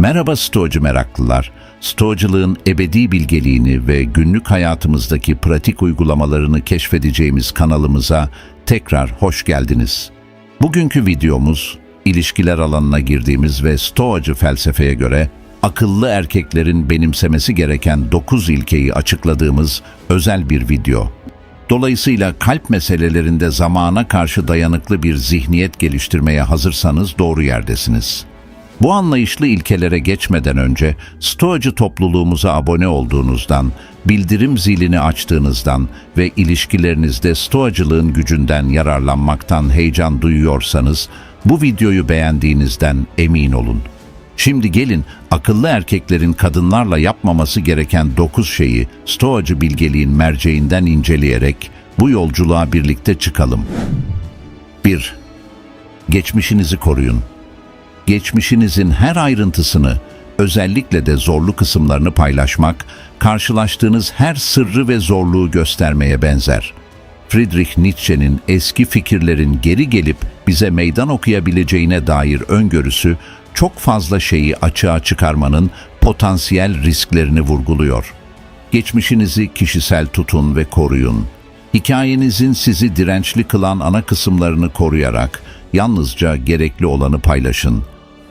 Merhaba Stoacı meraklılar. Stoacılığın ebedi bilgeliğini ve günlük hayatımızdaki pratik uygulamalarını keşfedeceğimiz kanalımıza tekrar hoş geldiniz. Bugünkü videomuz, ilişkiler alanına girdiğimiz ve Stoacı felsefeye göre akıllı erkeklerin benimsemesi gereken 9 ilkeyi açıkladığımız özel bir video. Dolayısıyla kalp meselelerinde zamana karşı dayanıklı bir zihniyet geliştirmeye hazırsanız doğru yerdesiniz. Bu anlayışlı ilkelere geçmeden önce Stoacı topluluğumuza abone olduğunuzdan, bildirim zilini açtığınızdan ve ilişkilerinizde Stoacılığın gücünden yararlanmaktan heyecan duyuyorsanız bu videoyu beğendiğinizden emin olun. Şimdi gelin akıllı erkeklerin kadınlarla yapmaması gereken 9 şeyi Stoacı bilgeliğin merceğinden inceleyerek bu yolculuğa birlikte çıkalım. 1. Geçmişinizi koruyun. Geçmişinizin her ayrıntısını, özellikle de zorlu kısımlarını paylaşmak, karşılaştığınız her sırrı ve zorluğu göstermeye benzer. Friedrich Nietzsche'nin eski fikirlerin geri gelip bize meydan okuyabileceğine dair öngörüsü, çok fazla şeyi açığa çıkarmanın potansiyel risklerini vurguluyor. Geçmişinizi kişisel tutun ve koruyun. Hikayenizin sizi dirençli kılan ana kısımlarını koruyarak yalnızca gerekli olanı paylaşın.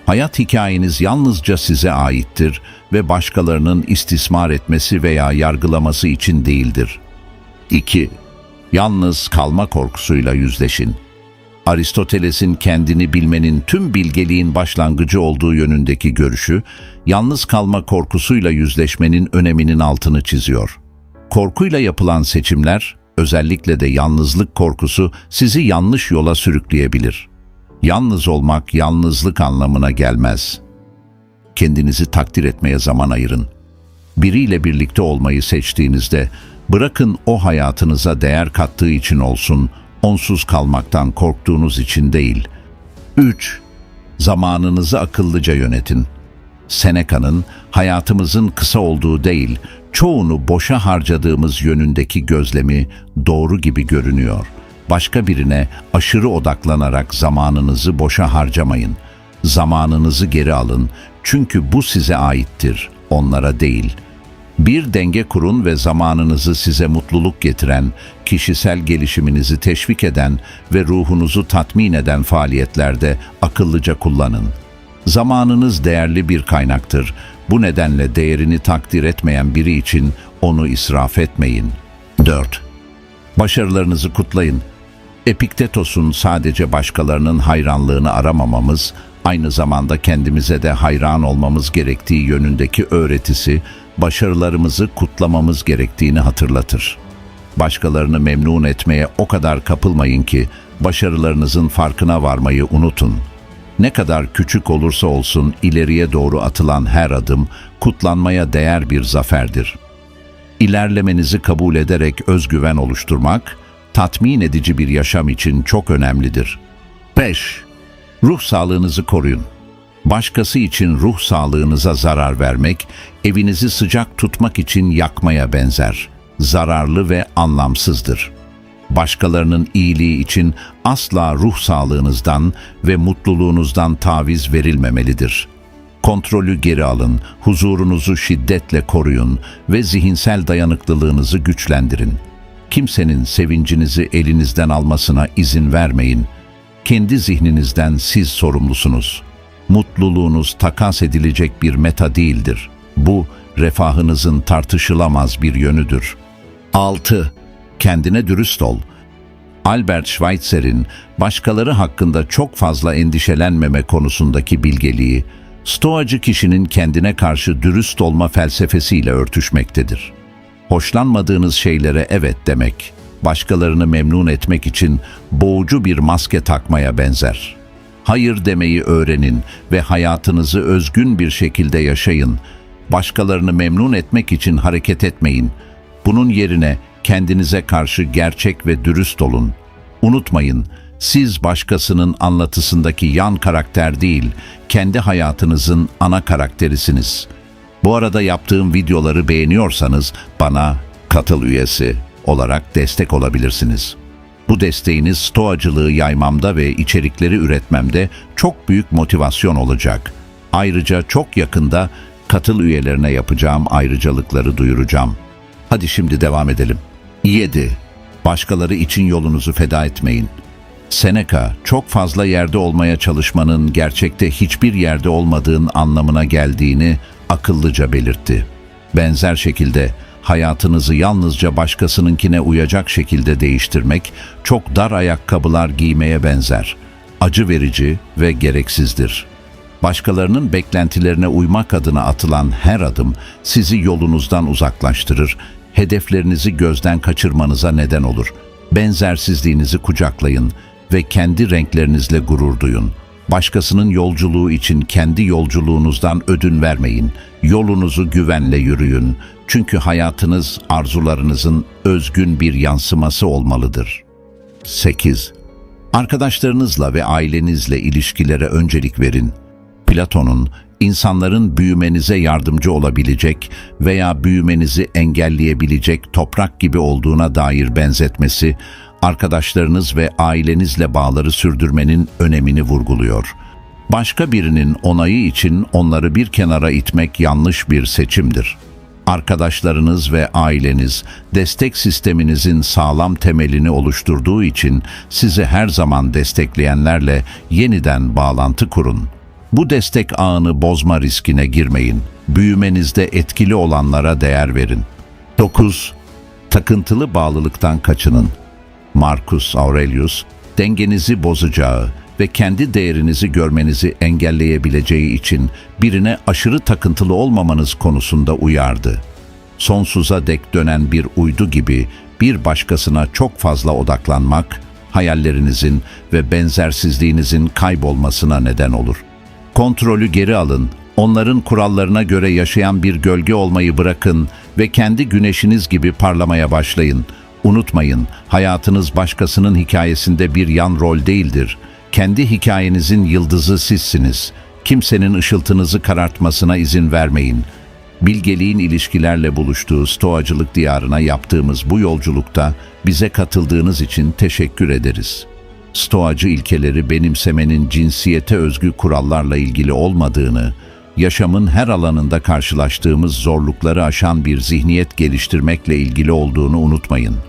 Hayat hikayeniz yalnızca size aittir ve başkalarının istismar etmesi veya yargılaması için değildir. 2. Yalnız kalma korkusuyla yüzleşin. Aristoteles'in kendini bilmenin tüm bilgeliğin başlangıcı olduğu yönündeki görüşü, yalnız kalma korkusuyla yüzleşmenin öneminin altını çiziyor. Korkuyla yapılan seçimler, özellikle de yalnızlık korkusu sizi yanlış yola sürükleyebilir. Yalnız olmak yalnızlık anlamına gelmez. Kendinizi takdir etmeye zaman ayırın. Biriyle birlikte olmayı seçtiğinizde bırakın o hayatınıza değer kattığı için olsun, onsuz kalmaktan korktuğunuz için değil. 3. Zamanınızı akıllıca yönetin. Seneca'nın hayatımızın kısa olduğu değil, çoğunu boşa harcadığımız yönündeki gözlemi doğru gibi görünüyor. Başka birine aşırı odaklanarak zamanınızı boşa harcamayın. Zamanınızı geri alın çünkü bu size aittir, onlara değil.'' Bir denge kurun ve zamanınızı size mutluluk getiren, kişisel gelişiminizi teşvik eden ve ruhunuzu tatmin eden faaliyetlerde akıllıca kullanın. Zamanınız değerli bir kaynaktır. Bu nedenle değerini takdir etmeyen biri için onu israf etmeyin. 4. Başarılarınızı kutlayın. Epiktetos'un sadece başkalarının hayranlığını aramamamız, aynı zamanda kendimize de hayran olmamız gerektiği yönündeki öğretisi, başarılarımızı kutlamamız gerektiğini hatırlatır. Başkalarını memnun etmeye o kadar kapılmayın ki başarılarınızın farkına varmayı unutun. Ne kadar küçük olursa olsun ileriye doğru atılan her adım kutlanmaya değer bir zaferdir. İlerlemenizi kabul ederek özgüven oluşturmak, tatmin edici bir yaşam için çok önemlidir. 5. Ruh sağlığınızı koruyun. Başkası için ruh sağlığınıza zarar vermek, evinizi sıcak tutmak için yakmaya benzer. Zararlı ve anlamsızdır. Başkalarının iyiliği için asla ruh sağlığınızdan ve mutluluğunuzdan taviz verilmemelidir. Kontrolü geri alın, huzurunuzu şiddetle koruyun ve zihinsel dayanıklılığınızı güçlendirin. Kimsenin sevincinizi elinizden almasına izin vermeyin. Kendi zihninizden siz sorumlusunuz.'' mutluluğunuz takas edilecek bir meta değildir. Bu, refahınızın tartışılamaz bir yönüdür. 6. Kendine dürüst ol. Albert Schweitzer,'in başkaları hakkında çok fazla endişelenmeme konusundaki bilgeliği, Stoacı kişinin kendine karşı dürüst olma felsefesiyle örtüşmektedir. Hoşlanmadığınız şeylere evet demek, başkalarını memnun etmek için boğucu bir maske takmaya benzer.'' hayır demeyi öğrenin ve hayatınızı özgün bir şekilde yaşayın. Başkalarını memnun etmek için hareket etmeyin. Bunun yerine kendinize karşı gerçek ve dürüst olun. Unutmayın, siz başkasının anlatısındaki yan karakter değil, kendi hayatınızın ana karakterisiniz. Bu arada yaptığım videoları beğeniyorsanız bana katıl üyesi olarak destek olabilirsiniz. Bu desteğiniz stoacılığı yaymamda ve içerikleri üretmemde çok büyük motivasyon olacak. Ayrıca çok yakında katıl üyelerine yapacağım ayrıcalıkları duyuracağım. Hadi şimdi devam edelim. 7. Başkaları için yolunuzu feda etmeyin. Seneca, çok fazla yerde olmaya çalışmanın gerçekte hiçbir yerde olmadığın anlamına geldiğini akıllıca belirtti. Benzer şekilde hayatınızı yalnızca başkasınınkine uyacak şekilde değiştirmek çok dar ayakkabılar giymeye benzer. Acı verici ve gereksizdir. Başkalarının beklentilerine uymak adına atılan her adım sizi yolunuzdan uzaklaştırır, hedeflerinizi gözden kaçırmanıza neden olur. Benzersizliğinizi kucaklayın ve kendi renklerinizle gurur duyun. Başkasının yolculuğu için kendi yolculuğunuzdan ödün vermeyin. Yolunuzu güvenle yürüyün. Çünkü hayatınız arzularınızın özgün bir yansıması olmalıdır. 8. Arkadaşlarınızla ve ailenizle ilişkilere öncelik verin. Platon'un insanların büyümenize yardımcı olabilecek veya büyümenizi engelleyebilecek toprak gibi olduğuna dair benzetmesi, arkadaşlarınız ve ailenizle bağları sürdürmenin önemini vurguluyor. Başka birinin onayı için onları bir kenara itmek yanlış bir seçimdir. Arkadaşlarınız ve aileniz destek sisteminizin sağlam temelini oluşturduğu için sizi her zaman destekleyenlerle yeniden bağlantı kurun. Bu destek ağını bozma riskine girmeyin. Büyümenizde etkili olanlara değer verin. 9. Takıntılı bağlılıktan kaçının. Marcus Aurelius, dengenizi bozacağı ve kendi değerinizi görmenizi engelleyebileceği için birine aşırı takıntılı olmamanız konusunda uyardı. Sonsuza dek dönen bir uydu gibi bir başkasına çok fazla odaklanmak, hayallerinizin ve benzersizliğinizin kaybolmasına neden olur. Kontrolü geri alın, onların kurallarına göre yaşayan bir gölge olmayı bırakın ve kendi güneşiniz gibi parlamaya başlayın. Unutmayın, hayatınız başkasının hikayesinde bir yan rol değildir. Kendi hikayenizin yıldızı sizsiniz. Kimsenin ışıltınızı karartmasına izin vermeyin. Bilgeliğin ilişkilerle buluştuğu stoacılık diyarına yaptığımız bu yolculukta bize katıldığınız için teşekkür ederiz. Stoacı ilkeleri benimsemenin cinsiyete özgü kurallarla ilgili olmadığını, yaşamın her alanında karşılaştığımız zorlukları aşan bir zihniyet geliştirmekle ilgili olduğunu unutmayın.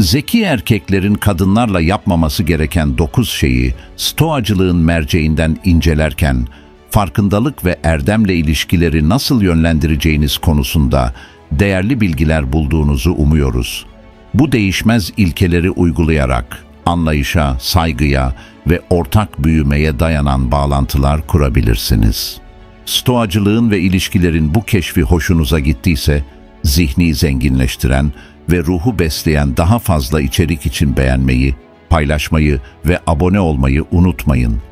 Zeki erkeklerin kadınlarla yapmaması gereken dokuz şeyi stoacılığın merceğinden incelerken, farkındalık ve erdemle ilişkileri nasıl yönlendireceğiniz konusunda değerli bilgiler bulduğunuzu umuyoruz. Bu değişmez ilkeleri uygulayarak anlayışa, saygıya ve ortak büyümeye dayanan bağlantılar kurabilirsiniz. Stoacılığın ve ilişkilerin bu keşfi hoşunuza gittiyse, zihni zenginleştiren ve ruhu besleyen daha fazla içerik için beğenmeyi, paylaşmayı ve abone olmayı unutmayın.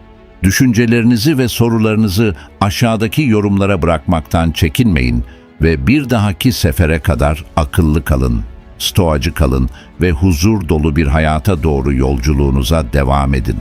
Düşüncelerinizi ve sorularınızı aşağıdaki yorumlara bırakmaktan çekinmeyin ve bir dahaki sefere kadar akıllı kalın, stoacı kalın ve huzur dolu bir hayata doğru yolculuğunuza devam edin.